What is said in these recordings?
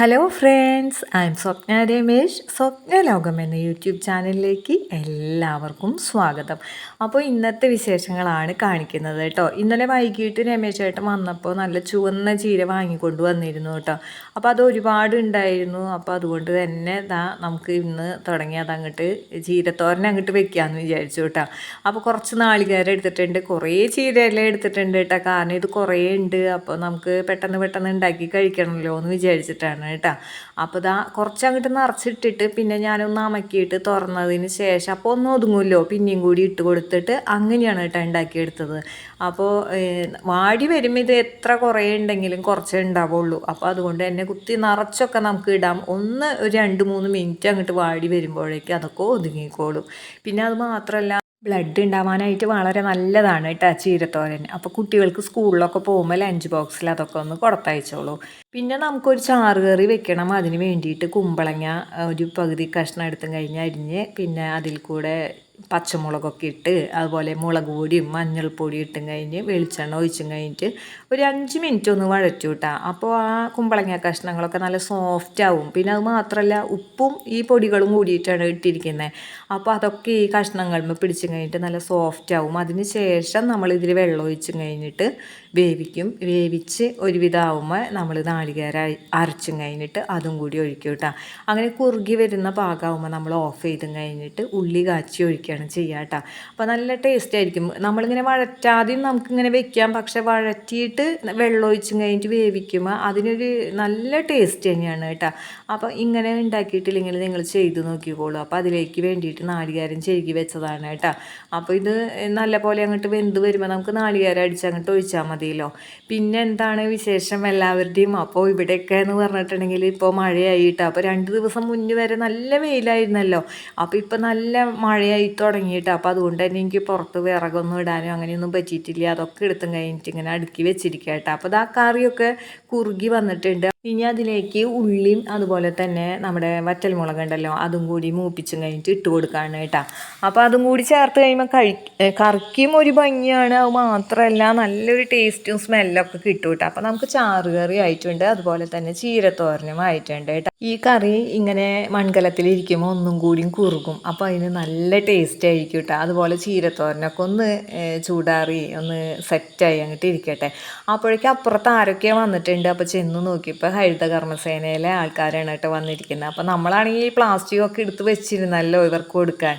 Hello friends I am Swapna Ramesh Swapna Lokam എന്ന YouTube ചാനലിലേക്ക് എല്ലാവർക്കും സ്വാഗതം. അപ്പോൾ ഇന്നത്തെ വിശേഷങ്ങളാണ് കാണിക്കുന്നത് കേട്ടോ. ഇന്നലെ വൈകിട്ട് രമേശ് ചേട്ടൻ വന്നപ്പോൾ നല്ല ചുവന്ന ചീര വാങ്ങിക്കൊണ്ട് വന്നിരുന്നു കേട്ടോ. അപ്പോൾ അത് ഒരുപാട് ഉണ്ടായിരുന്നു. അപ്പോൾ അതുകൊണ്ട് തന്നെ ഇതാ നമുക്ക് ഇന്ന് തുടങ്ങി അതങ്ങോട്ട് ചീരത്തോരൻ അങ്ങോട്ട് വെക്കാമെന്ന് വിചാരിച്ചു കേട്ടോ. അപ്പോൾ കുറച്ച് നാളികേരം എടുത്തിട്ടുണ്ട്. കുറേ ചീരയെല്ലാം എടുത്തിട്ടുണ്ട് കേട്ടോ. കാരണം ഇത് കുറേ ഉണ്ട്. അപ്പോൾ നമുക്ക് പെട്ടെന്ന് പെട്ടെന്ന് ഉണ്ടാക്കി കഴിക്കണമല്ലോ എന്ന് വിചാരിച്ചിട്ടാണ് കേട്ടോ. അപ്പോൾ ഇതാ കുറച്ച് അങ്ങോട്ട് നിറച്ചിട്ടിട്ട് പിന്നെ ഞാനൊന്ന് അമക്കിയിട്ട് തുറന്നതിന് ശേഷം അപ്പോൾ ഒന്നും ഒതുങ്ങുമല്ലോ? പിന്നെയും കൂടി ഇട്ട് കൊടുത്തിട്ട് അങ്ങനെയാണ് കേട്ടോ ഉണ്ടാക്കിയെടുത്തത്. അപ്പോൾ വാടി വരുമ്പോൾ ഇത് എത്ര കുറേ ഉണ്ടെങ്കിലും കുറച്ചേ ഉണ്ടാവുള്ളൂ. അപ്പോൾ അതുകൊണ്ട് തന്നെ കുത്തി നിറച്ചൊക്കെ നമുക്ക് ഇടാം. ഒന്ന് ഒരു രണ്ട് മൂന്ന് മിനിറ്റ് അങ്ങോട്ട് വാടി വരുമ്പോഴേക്കും അതൊക്കെ ഒതുങ്ങിക്കോളും. പിന്നെ അത് മാത്രമല്ല ബ്ലഡ് ഉണ്ടാവാനായിട്ട് വളരെ നല്ലതാണ് കേട്ടോ ചീരത്തോരൻ. അപ്പോൾ കുട്ടികൾക്ക് സ്കൂളിലൊക്കെ പോകുമ്പോൾ ലഞ്ച് ബോക്സിൽ അതൊക്കെ ഒന്ന് കൊടുത്തയച്ചോളൂ. പിന്നെ നമുക്കൊരു ചാറ് കറി വെക്കണം. അതിന് വേണ്ടിയിട്ട് കുമ്പളങ്ങ ഒരു പകുതി കഷ്ണം എടുത്തും കഴിഞ്ഞ് അരിഞ്ഞ് പിന്നെ അതിൽ കൂടെ പച്ചമുളകൊക്കെ ഇട്ട് അതുപോലെ മുളക് പൊടിയും മഞ്ഞൾപ്പൊടി ഇട്ടും കഴിഞ്ഞ് വെളിച്ചെണ്ണ ഒഴിച്ചും കഴിഞ്ഞിട്ട് ഒരു അഞ്ച് മിനിറ്റ് ഒന്ന് വഴറ്റി വിട്ടാൽ അപ്പോൾ ആ കുമ്പളങ്ങ കഷ്ണങ്ങളൊക്കെ നല്ല സോഫ്റ്റ് ആവും. പിന്നെ അത് മാത്രമല്ല ഉപ്പും ഈ പൊടികളും കൂടിയിട്ടാണ് ഇട്ടിരിക്കുന്നത് അപ്പോൾ അതൊക്കെ ഈ കഷ്ണങ്ങളിൽ പിടിച്ചു കഴിഞ്ഞിട്ട് നല്ല സോഫ്റ്റ് ആവും. അതിന് ശേഷം നമ്മൾ ഇതിൽ വെള്ളം ഒഴിച്ചും കഴിഞ്ഞിട്ട് വേവിക്കും. വേവിച്ച് ഒരുവിധാവുമ്പോൾ നമ്മൾ നാളികേര അരച്ചും കഴിഞ്ഞിട്ട് അതും കൂടി ഒഴിക്കും കേട്ടോ. അങ്ങനെ കുറുകി വരുന്ന പാകമാകുമ്പോൾ നമ്മൾ ഓഫ് ചെയ്തും കഴിഞ്ഞിട്ട് ഉള്ളി കാച്ചി ഒഴിക്കുകയാണ് ചെയ്യുക കേട്ടോ. അപ്പോൾ നല്ല ടേസ്റ്റ് ആയിരിക്കും. നമ്മളിങ്ങനെ വഴറ്റാതെയും നമുക്കിങ്ങനെ വെക്കാം. പക്ഷെ വഴറ്റിയിട്ട് വെള്ളം ഒഴിച്ചും കഴിഞ്ഞിട്ട് വേവിക്കുമ്പോൾ അതിനൊരു നല്ല ടേസ്റ്റ് തന്നെയാണ് കേട്ടോ. അപ്പോൾ ഇങ്ങനെ ഉണ്ടാക്കിയിട്ടില്ലെങ്കിൽ നിങ്ങൾ ചെയ്ത് നോക്കിക്കോളൂ. അപ്പോൾ അതിലേക്ക് വേണ്ടിയിട്ട് നാളികേരം ചെരുകി വെച്ചതാണ് കേട്ടോ. അപ്പോൾ ഇത് നല്ല പോലെ അങ്ങോട്ട് വെന്ത് വരുമ്പോൾ നമുക്ക് നാളികേരം അടിച്ച് അങ്ങോട്ട് ഒഴിച്ചാൽ മതിയല്ലോ. പിന്നെ എന്താണ് വിശേഷം എല്ലാവരുടെയും? അപ്പോൾ ഇവിടെയൊക്കെ എന്ന് പറഞ്ഞിട്ടുണ്ടെങ്കിൽ ഇപ്പോൾ മഴയായിട്ട് അപ്പോൾ രണ്ട് ദിവസം മുന്നേ വരെ നല്ല വെയിലായിരുന്നല്ലോ. അപ്പോൾ ഇപ്പോൾ നല്ല മഴയായി. തുടങ്ങിയിട്ട്. അപ്പോൾ അതുകൊണ്ട് തന്നെ എനിക്ക് പുറത്ത് വിറകൊന്നും ഇടാനോ അങ്ങനെയൊന്നും പറ്റിയിട്ടില്ല. അതൊക്കെ എടുത്തും കഴിഞ്ഞിട്ട് ഇങ്ങനെ അടുക്കി വെച്ചിരിക്കുക കേട്ടോ. അപ്പോൾ ആ കറിയൊക്കെ കുറുകി വന്നിട്ടുണ്ട്. ഇനി അതിലേക്ക് ഉള്ളിയും അതുപോലെ തന്നെ നമ്മുടെ വറ്റൽമുളക് ഉണ്ടല്ലോ അതും കൂടി മൂപ്പിച്ചും കഴിഞ്ഞിട്ട് ഇട്ട് കൊടുക്കുകയാണ് കേട്ടോ. അപ്പോൾ അതും കൂടി ചേർത്ത് കഴിയുമ്പോൾ കഴി കറിക്കും ഒരു ഭംഗിയാണ്. അത് മാത്രമല്ല നല്ലൊരു ടേസ്റ്റും സ്മെല്ലൊക്കെ കിട്ടും കേട്ടോ. അപ്പോൾ നമുക്ക് ചാറ് കറി ആയിട്ടുണ്ട് അതുപോലെ തന്നെ ചീരത്തോരനും ആയിട്ടുണ്ട് കേട്ടോ. ഈ കറി ഇങ്ങനെ മൺകലത്തിലിരിക്കുമ്പോൾ ഒന്നും കൂടിയും കുറുകും. അപ്പോൾ അതിന് നല്ല ടേസ്റ്റ് ആയിരിക്കും കേട്ടോ. അതുപോലെ ചീരത്തോരനൊക്കെ ഒന്ന് ചൂടാറി ഒന്ന് സെറ്റായി അങ്ങോട്ട് ഇരിക്കട്ടെ. അപ്പോഴേക്കും അപ്പുറത്ത് ആരൊക്കെ വന്നിട്ടുണ്ട്. അപ്പോൾ ചെന്ന് നോക്കിയപ്പോൾ ഹരിത കർമ്മസേനയിലെ ആൾക്കാരാണ് കേട്ടോ വന്നിരിക്കുന്നത്. അപ്പോൾ നമ്മളാണെങ്കിൽ ഈ പ്ലാസ്റ്റിക് ഒക്കെ എടുത്ത് വെച്ചിരുന്നല്ലോ ഇവർക്ക് കൊടുക്കാൻ.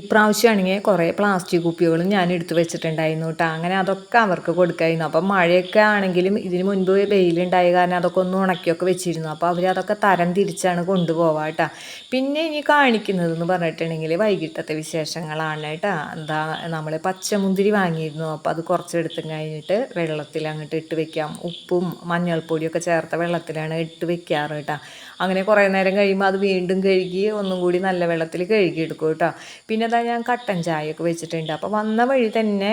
ഇപ്രാവശ്യമാണെങ്കിൽ കുറേ പ്ലാസ്റ്റിക് കുപ്പികളും ഞാൻ എടുത്തു വെച്ചിട്ടുണ്ടായിരുന്നു കേട്ടോ. അങ്ങനെ അതൊക്കെ അവർക്ക് കൊടുക്കായിരുന്നു. അപ്പം മഴയൊക്കെ ആണെങ്കിലും ഇതിന് മുൻപ് വെയിലുണ്ടായ കാരണം അതൊക്കെ ഒന്ന് ഉണക്കിയൊക്കെ വെച്ചിരുന്നു. അപ്പോൾ അവർ അതൊക്കെ തരം തിരിച്ചാണ് കൊണ്ടുപോവുക കേട്ടോ. പിന്നെ ഇനി കാണിക്കുന്നതെന്ന് പറഞ്ഞിട്ടുണ്ടെങ്കിൽ വൈകിട്ടത്തെ വിശേഷങ്ങളാണ് കേട്ടോ. എന്താ നമ്മൾ പച്ചമുന്തിരി വാങ്ങിയിരുന്നു. അപ്പോൾ അത് കുറച്ചെടുത്തും കഴിഞ്ഞിട്ട് വെള്ളത്തിൽ അങ്ങോട്ട് ഇട്ട് വെക്കാം. ഉപ്പും മഞ്ഞൾപ്പൊടിയൊക്കെ ചേർത്ത വെള്ളത്തിലാണ് ഇട്ട് വെക്കാറ് കേട്ടോ. അങ്ങനെ കുറേ നേരം കഴിയുമ്പോൾ അത് വീണ്ടും കഴുകി ഒന്നും കൂടി നല്ല വെള്ളത്തിൽ കഴുകി എടുക്കും കേട്ടോ. പിന്നെ അതാ ഞാൻ കട്ടൻ ചായയൊക്കെ വെച്ചിട്ടുണ്ട്. അപ്പോൾ വന്ന വഴി തന്നെ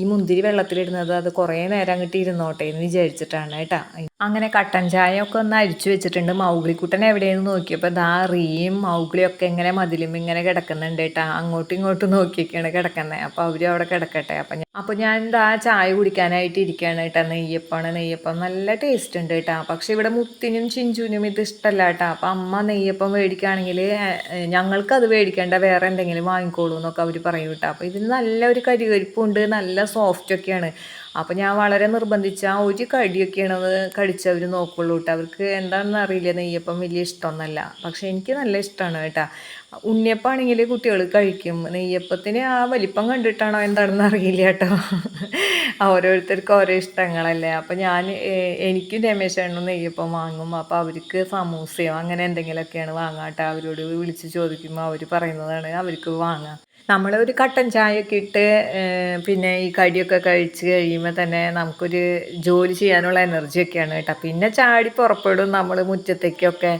ഈ മുന്തിരി വെള്ളത്തിലിടുന്നത് അത് കുറേ നേരം അങ്ങോട്ട് ഇരുന്നോട്ടെ എന്ന് വിചാരിച്ചിട്ടാണ് കേട്ടോ. അങ്ങനെ കട്ടൻ ചായയൊക്കെ ഒന്ന് അരിച്ചു വെച്ചിട്ടുണ്ട്. മൗഗ്ലിക്കുട്ടൻ എവിടെയെന്ന് നോക്കിയപ്പോൾ ദാ റീയും മൗഗ്ലിയൊക്കെ ഇങ്ങനെ മതിലും ഇങ്ങനെ കിടക്കുന്നുണ്ട് കേട്ടോ. അങ്ങോട്ടും ഇങ്ങോട്ടും നോക്കിയൊക്കെയാണ് കിടക്കുന്നത് അപ്പോൾ അവരും അവിടെ കിടക്കട്ടെ. അപ്പം അപ്പോൾ ഞാൻ ദാ ചായ കുടിക്കാനായിട്ട് ഇരിക്കുകയാണ് കേട്ടോ. നെയ്യപ്പമാണ്. നെയ്യപ്പം നല്ല ടേസ്റ്റ് ഉണ്ട് കേട്ടോ. പക്ഷേ ഇവിടെ മുത്തിനും ചിഞ്ചുനും ഇത് ഇഷ്ടമല്ല കേട്ടോ അപ്പം അമ്മ നെയ്യപ്പം മേടിക്കുകയാണെങ്കിൽ ഞങ്ങൾക്കത് മേടിക്കേണ്ട വേറെ എന്തെങ്കിലും വാങ്ങിക്കോളൂ എന്നൊക്കെ അവർ പറയും കേട്ടോ അപ്പോൾ ഇതിന് നല്ല ഒരു കരികരിപ്പുണ്ട് നല്ല സോഫ്റ്റ് ഒക്കെയാണ് അപ്പോൾ ഞാൻ വളരെ നിർബന്ധിച്ച ഒരു കടിയൊക്കെയാണ് അത് കടിച്ചവർ നോക്കുള്ളൂ കേട്ടോ അവർക്ക് എന്താണെന്ന് അറിയില്ല. നെയ്യപ്പം വലിയ ഇഷ്ടമൊന്നുമല്ല പക്ഷേ എനിക്ക് നല്ല ഇഷ്ടമാണ് കേട്ടോ. ഉണ്ണിയപ്പാണെങ്കിൽ കുട്ടികൾ കഴിക്കും. നെയ്യപ്പത്തിന് ആ വലിപ്പം കണ്ടിട്ടാണോ എന്താണെന്ന് അറിയില്ല കേട്ടോ. ഓരോരുത്തർക്കും ഓരോ ഇഷ്ടങ്ങളല്ലേ. അപ്പോൾ ഞാൻ എനിക്ക് രമേശേണ്ണും നെയ്യപ്പം വാങ്ങും. അപ്പോൾ അവർക്ക് സമൂസയോ അങ്ങനെ എന്തെങ്കിലുമൊക്കെയാണ് വാങ്ങാം കേട്ടോ. അവരോട് വിളിച്ച് ചോദിക്കുമ്പോൾ അവർ പറയുന്നതാണ് അവർക്ക് വാങ്ങാം. നമ്മൾ ഒരു കട്ടൻ ചായയൊക്കെ ഇട്ട് പിന്നെ ഈ കടിയൊക്കെ കഴിച്ച് കഴിയുമ്പോൾ തന്നെ നമുക്കൊരു ജോലി ചെയ്യാനുള്ള എനർജിയൊക്കെയാണ് കേട്ടോ. പിന്നെ ചാടി പുറപ്പെടും നമ്മൾ മുറ്റത്തേക്കൊക്കെ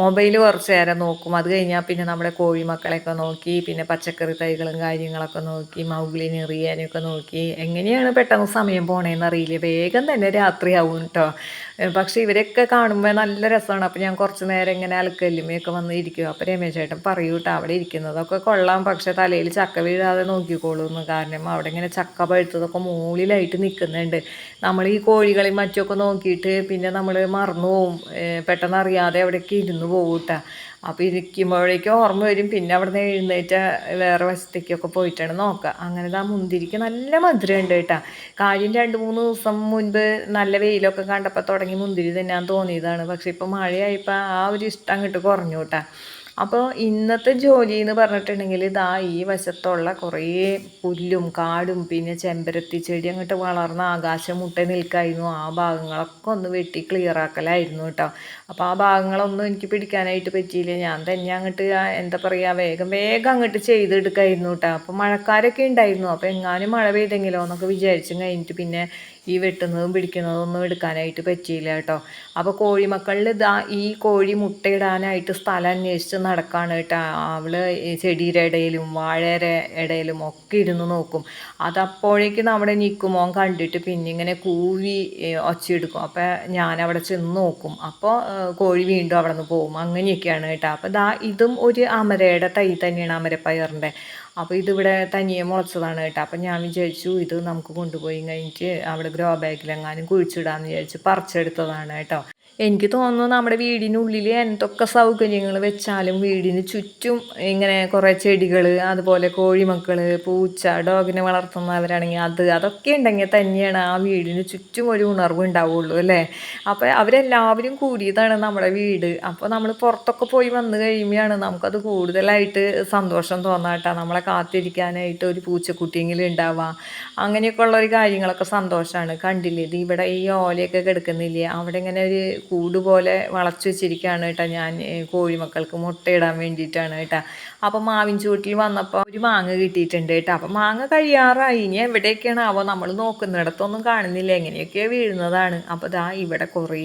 മൊബൈൽ കുറച്ച് നേരം നോക്കും. അത് കഴിഞ്ഞാൽ പിന്നെ നമ്മുടെ കോഴി കോഴിമക്കളെയൊക്കെ നോക്കി പിന്നെ പച്ചക്കറി തൈകളും കാര്യങ്ങളൊക്കെ നോക്കി മൗഗ്ലിനെ എറിയാനൊക്കെ നോക്കി. എങ്ങനെയാണ് പെട്ടെന്ന് സമയം പോണേന്ന് അറിയില്ല. വേഗം തന്നെ രാത്രിയാവും കേട്ടോ. പക്ഷേ ഇവരെയൊക്കെ കാണുമ്പോൾ നല്ല രസമാണ് അപ്പോൾ ഞാൻ കുറച്ച് നേരം ഇങ്ങനെ അലക്കല്ലുമയൊക്കെ വന്ന് ഇരിക്കും. അപ്പോൾ രമേശ് ചേട്ടൻ പറയൂ കേട്ടോ അവിടെ ഇരിക്കുന്നതൊക്കെ കൊള്ളാം. പക്ഷേ തലയിൽ ചക്ക വീഴാതെ നോക്കിക്കോളൂ എന്ന് കാരണം അവിടെ ഇങ്ങനെ ചക്ക പഴുത്തതൊക്കെ മുകളിലായിട്ട് നിൽക്കുന്നുണ്ട് നമ്മൾ ഈ കോഴികളെയും മറ്റുമൊക്കെ നോക്കിയിട്ട് പിന്നെ നമ്മൾ മറന്നു പോവും. പെട്ടെന്ന് അറിയാതെ അവിടേക്ക് ഇരുന്ന് പോകും അപ്പോൾ ഇരിക്കുമ്പോഴേക്കും ഓർമ്മ വരും. പിന്നെ അവിടെ നിന്ന് എഴുന്നേറ്റ വേറെ വശത്തേക്കൊക്കെ പോയിട്ടാണ് നോക്കുക. അങ്ങനെ ആ മുന്തിരിക്ക് നല്ല മധുരമുണ്ട് കേട്ടോ. കാര്യം രണ്ട് മൂന്ന് ദിവസം മുൻപ് നല്ല വെയിലൊക്കെ കണ്ടപ്പോൾ തുടങ്ങി മുന്തിരി തന്നെയാന്ന് തോന്നിയതാണ്. പക്ഷേ ഇപ്പോൾ മഴയായപ്പോൾ ആ ഒരു ഇഷ്ടം അങ്ങോട്ട് കുറഞ്ഞു കേട്ടോ. അപ്പോൾ ഇന്നത്തെ ജോലി എന്ന് പറഞ്ഞിട്ടുണ്ടെങ്കിൽ ഇതാ ഈ വശത്തുള്ള കുറേ പുല്ലും കാടും പിന്നെ ചെമ്പരത്തി ചെടി അങ്ങോട്ട് വളർന്ന ആകാശം മുട്ട നിൽക്കായിരുന്നു. ആ ഭാഗങ്ങളൊക്കെ ഒന്ന് വെട്ടി ക്ലിയർ ആക്കലായിരുന്നു കേട്ടോ അപ്പോൾ ആ ഭാഗങ്ങളൊന്നും എനിക്ക് പിടിക്കാനായിട്ട് പറ്റിയില്ല. ഞാൻ തന്നെ അങ്ങോട്ട് എന്താ പറയുക വേഗം വേഗം അങ്ങോട്ട് ചെയ്തെടുക്കായിരുന്നു കേട്ടോ അപ്പോൾ മഴക്കാരൊക്കെ ഉണ്ടായിരുന്നു. അപ്പോൾ എങ്ങാനും മഴ പെയ്തെങ്കിലോ എന്നൊക്കെ വിചാരിച്ചും കഴിഞ്ഞിട്ട് പിന്നെ ഈ വെട്ടുന്നതും പിടിക്കുന്നതും ഒന്നും എടുക്കാനായിട്ട് പറ്റിയില്ല കേട്ടോ. അപ്പോൾ കോഴിമക്കളിൽ ഇതാ ഈ കോഴി മുട്ടയിടാനായിട്ട് സ്ഥലം അന്വേഷിച്ച് നടക്കുകയാണ് കേട്ടോ. അവൾ ചെടിയുടെ ഇടയിലും വാഴയുടെ ഇടയിലും ഒക്കെ ഇരുന്ന് നോക്കും. അതപ്പോഴേക്ക് നമ്മുടെ നിൽക്കുമോൻ കണ്ടിട്ട് പിന്നെ ഇങ്ങനെ കൂവി ഒച്ചയെടുക്കും. അപ്പോൾ ഞാൻ അവിടെ ചെന്ന് നോക്കും. അപ്പോൾ കോഴി വീണ്ടും അവിടെ നിന്ന് പോകും. അങ്ങനെയൊക്കെയാണ് കേട്ടോ. അപ്പോൾ ദാ ഇതും ഒരു അമരയുടെ തൈ തന്നെയാണ് അമരപ്പയറിന്റെ. അപ്പോൾ ഇതിവിടെ തനിയെ മുളച്ചതാണ് കേട്ടോ. അപ്പം ഞാൻ വിചാരിച്ചു ഇത് നമുക്ക് കൊണ്ടുപോയി കഴിഞ്ഞിട്ട് അവിടെ ഗ്രോ ബാഗിലെങ്ങാനും കുഴിച്ചിടാമെന്ന് വിചാരിച്ച് പറിച്ചെടുത്തതാണ് കേട്ടോ. എനിക്ക് തോന്നുന്നു നമ്മുടെ വീടിനുള്ളിൽ എന്തൊക്കെ സൗകര്യങ്ങൾ വെച്ചാലും വീടിന് ചുറ്റും ഇങ്ങനെ കുറേ ചെടികൾ അതുപോലെ കോഴിമക്കൾ പൂച്ച ഡോഗിനെ വളർത്തുന്നവരാണെങ്കിൽ അത് അതൊക്കെ ഉണ്ടെങ്കിൽ തന്നെയാണ് ആ വീടിന് ചുറ്റും ഒരു ഉണർവ് ഉണ്ടാവുള്ളൂ അല്ലേ? അപ്പോൾ അവരെല്ലാവരും കൂടിയതാണ് നമ്മുടെ വീട്. അപ്പോൾ നമ്മൾ പുറത്തൊക്കെ പോയി വന്നു കഴിയുമ്പോഴാണ് നമുക്കത് കൂടുതലായിട്ട് സന്തോഷം തോന്നാട്ടോ നമ്മളെ കാത്തിരിക്കാനായിട്ട് ഒരു പൂച്ചക്കുട്ടിയെങ്കിലും ഉണ്ടാവുക. അങ്ങനെയൊക്കെ ഉള്ള ഒരു കാര്യങ്ങളൊക്കെ സന്തോഷമാണ്. കണ്ടില്ലേ? ഇത് ഇവിടെ ഈ ഓലയൊക്കെ കിടക്കുന്നില്ലേ? അവിടെ ഇങ്ങനെ ഒരു കൂട് പോലെ വളച്ചു വെച്ചിരിക്കുകയാണ് കേട്ടോ ഞാൻ കോഴിമക്കൾക്ക് മുട്ടയിടാൻ വേണ്ടിയിട്ടാണ് കേട്ടോ. അപ്പോൾ മാവിൻ ചൂട്ടിൽ വന്നപ്പോൾ ഒരു മാങ്ങ കിട്ടിയിട്ടുണ്ട് കേട്ടോ. അപ്പോൾ മാങ്ങ കഴിയാറായി. ഇനി എവിടെയൊക്കെയാണ് ആവോ നമ്മൾ നോക്കുന്നിടത്തൊന്നും കാണുന്നില്ല. എങ്ങനെയൊക്കെ വീഴുന്നതാണ്. അപ്പോൾ ദാ ഇവിടെ കുറേ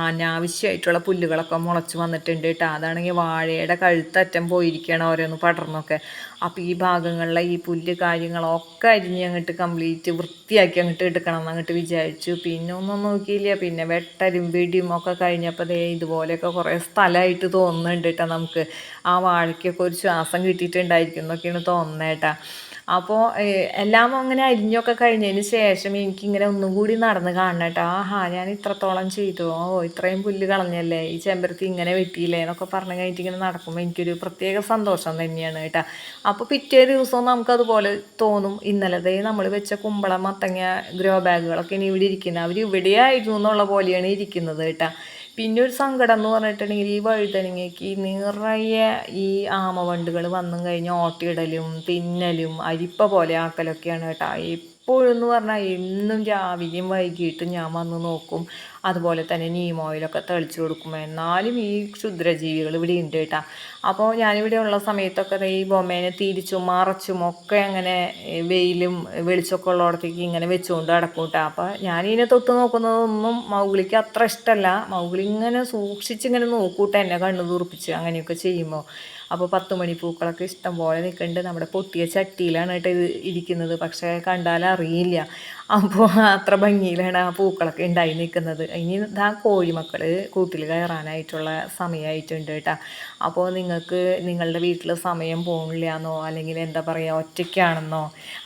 അനാവശ്യമായിട്ടുള്ള പുല്ലുകളൊക്കെ മുളച്ച് വന്നിട്ടുണ്ട് കേട്ടോ. അതാണെങ്കിൽ വാഴയുടെ കഴുത്തറ്റം പോയിരിക്കുകയാണ് ഓരോന്ന് പടർന്നൊക്കെ. അപ്പോൾ ഈ ഭാഗങ്ങളിലെ ഈ പുല്ല് കാര്യങ്ങളൊക്കെ അരിഞ്ഞ് അങ്ങോട്ട് കംപ്ലീറ്റ് വൃത്തിയാക്കി അങ്ങോട്ട് എടുക്കണം എന്നങ്ങോട്ട് വിചാരിച്ചു. പിന്നെ ഒന്നും നോക്കിയില്ല. പിന്നെ വെട്ടരും പിടിയും ഒക്കെ കഴിഞ്ഞപ്പോൾ ദേ ഇതുപോലെയൊക്കെ കുറേ സ്ഥലമായിട്ട് തോന്നുന്നുണ്ട് കേട്ടോ നമുക്ക്. ആ വാഴയ്ക്കൊക്കെ ഒരു ശ്വാസം കിട്ടിയിട്ടുണ്ടായിരിക്കും എന്നൊക്കെയാണ് തോന്നുന്നേട്ടാ അപ്പോൾ എല്ലാം അങ്ങനെ അരിഞ്ഞൊക്കെ കഴിഞ്ഞതിന് ശേഷം എനിക്കിങ്ങനെ ഒന്നും കൂടി നടന്ന് കാണണം ആഹാ ഞാൻ ഇത്രത്തോളം ചെയ്തു. ഓ ഇത്രയും പുല്ല് കളഞ്ഞല്ലേ? ഈ ചെമ്പരത്തി ഇങ്ങനെ വെട്ടിയില്ലേ? എന്നൊക്കെ പറഞ്ഞു കഴിഞ്ഞിട്ട് ഇങ്ങനെ നടക്കുമ്പോൾ എനിക്കൊരു പ്രത്യേക സന്തോഷം തന്നെയാണ് കേട്ടോ. അപ്പോൾ പിറ്റേ ദിവസവും നമുക്കതുപോലെ തോന്നും. ഇന്നലത്തെ നമ്മൾ വെച്ച കുമ്പളം മത്തങ്ങ ഗ്രോ ബാഗുകളൊക്കെ ഇനി ഇവിടെ ഇരിക്കുന്നത് അവർ ഇവിടെയായിരുന്നു എന്നുള്ള പോലെയാണ് ഇരിക്കുന്നത് കേട്ടോ. പിന്നെ ഒരു സങ്കടം എന്ന് പറഞ്ഞിട്ടുണ്ടെങ്കിൽ ഈ വഴുതനങ്ങയ്ക്ക് നിറയെ ഈ ആമവണ്ടുകൾ വന്നും കഴിഞ്ഞ് ഓട്ടിയിടലും തിന്നലും അരിപ്പ പോലെ ആക്കലൊക്കെയാണ് കേട്ടോ. എപ്പോഴും എന്ന് പറഞ്ഞാൽ എന്നും രാവിലെയും വൈകിട്ടും ഞാൻ വന്ന് നോക്കും. അതുപോലെ തന്നെ നീം ഓയിലൊക്കെ തെളിച്ച് കൊടുക്കുമ്പോൾ എന്നാലും ഈ ക്ഷുദ്രജീവികൾ ഇവിടെ ഉണ്ട് കേട്ടോ. അപ്പോൾ ഞാനിവിടെ ഉള്ള സമയത്തൊക്കെ ഈ ബൊമ്മേനെ തിരിച്ചും മറച്ചും ഒക്കെ അങ്ങനെ വെയിലും വെളിച്ചമൊക്കെ ഉള്ളിടത്തേക്ക് ഇങ്ങനെ വെച്ചുകൊണ്ട് നടക്കും കേട്ടോ. അപ്പോൾ ഞാനിതിനെ തൊട്ട് നോക്കുന്നതൊന്നും മൗഗ്ലിക്ക് അത്ര ഇഷ്ടമല്ല മൗഗ്ലി ഇങ്ങനെ സൂക്ഷിച്ചിങ്ങനെ നോക്കൂട്ടെ എന്നെ കണ്ണു തുറപ്പിച്ച് അങ്ങനെയൊക്കെ ചെയ്യുമ്പോൾ അപ്പോൾ പത്ത് മണി പൂക്കളൊക്കെ ഇഷ്ടം പോലെ നിൽക്കുന്നുണ്ട് നമ്മുടെ പൊട്ടിയ ചട്ടിയിലാണ് കേട്ടോ ഇത് ഇരിക്കുന്നത്. പക്ഷേ കണ്ടാൽ അറിയില്ല അപ്പോൾ അത്ര ഭംഗിയിലാണ് ആ പൂക്കളൊക്കെ ഉണ്ടായി നിൽക്കുന്നത്. ഇനി ഇതാ കോഴിമക്കൾ കൂട്ടിൽ കയറാനായിട്ടുള്ള സമയമായിട്ടുണ്ട് കേട്ടോ. അപ്പോൾ നിങ്ങൾക്ക് നിങ്ങളുടെ വീട്ടിൽ സമയം പോകണില്ല എന്നോ അല്ലെങ്കിൽ എന്താ പറയുക ഒറ്റയ്ക്കാണെന്നോ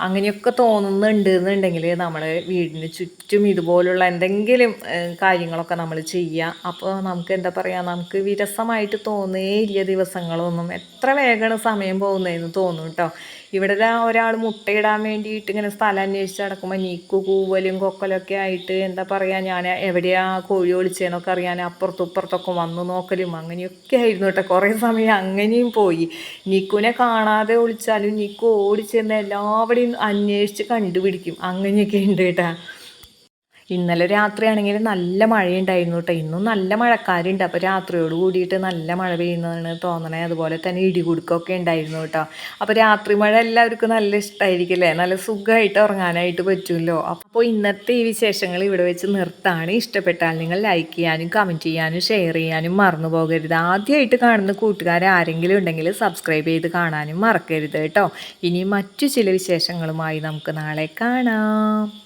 അങ്ങനെയൊക്കെ തോന്നുന്നുണ്ട് എന്നുണ്ടെങ്കിൽ നമ്മൾ വീടിന് ചുറ്റും ഇതുപോലുള്ള എന്തെങ്കിലും കാര്യങ്ങളൊക്കെ നമ്മൾ ചെയ്യുക അപ്പോൾ നമുക്ക് എന്താ പറയുക നമുക്ക് വിരസമായിട്ട് തോന്നേ ഇല്ല ദിവസങ്ങളൊന്നും. എത്ര വേഗമാണ് സമയം പോകുന്നതെന്ന് തോന്നും കേട്ടോ. ഇവിടെ ഒരാൾ മുട്ടയിടാൻ വേണ്ടിയിട്ട് ഇങ്ങനെ സ്ഥലം അന്വേഷിച്ച് നടക്കുമ്പോൾ നീക്കു കൂവലും കൊക്കലൊക്കെ ആയിട്ട് എന്താ പറയുക ഞാൻ എവിടെയാ കോഴി ഒളിച്ചതെന്നൊക്കെ അറിയാൻ അപ്പുറത്തും ഇപ്പുറത്തൊക്കെ വന്ന് നോക്കലും അങ്ങനെയൊക്കെ ആയിരുന്നു കേട്ടോ. കുറേ സമയം അങ്ങനെയും പോയി. നിക്കുനെ കാണാതെ ഒളിച്ചാലും നിക്കു ഓടിച്ചെന്ന് എല്ലാവരെയും അന്വേഷിച്ച് കണ്ടുപിടിക്കും. അങ്ങനെയൊക്കെ ഉണ്ട് കേട്ടോ. ഇന്നലെ രാത്രിയാണെങ്കിൽ നല്ല മഴയുണ്ടായിരുന്നു കേട്ടോ ഇന്നും നല്ല മഴക്കാരുണ്ട്. അപ്പോൾ രാത്രിയോട് കൂടിയിട്ട് നല്ല മഴ പെയ്യുന്നതാണ് തോന്നണേ. അതുപോലെ തന്നെ ഇടികുടുക്കൊക്കെ ഉണ്ടായിരുന്നു കേട്ടോ അപ്പോൾ രാത്രി മഴ എല്ലാവർക്കും നല്ല ഇഷ്ടമായിരിക്കും അല്ലേ നല്ല സുഖമായിട്ട് ഉറങ്ങാനായിട്ട് പറ്റുമല്ലോ അപ്പോൾ ഇന്നത്തെ ഈ വിശേഷങ്ങൾ ഇവിടെ വെച്ച് നിർത്താണ്. ഇഷ്ടപ്പെട്ടാൽ നിങ്ങൾ ലൈക്ക് ചെയ്യാനും കമന്റ് ചെയ്യാനും ഷെയർ ചെയ്യാനും മറന്നു പോകരുത്. ആദ്യമായിട്ട് കാണുന്ന കൂട്ടുകാർ ആരെങ്കിലും ഉണ്ടെങ്കിൽ സബ്സ്ക്രൈബ് ചെയ്ത് കാണാനും മറക്കരുത് കേട്ടോ ഇനി മറ്റു ചില വിശേഷങ്ങളുമായി നമുക്ക് നാളെ കാണാം.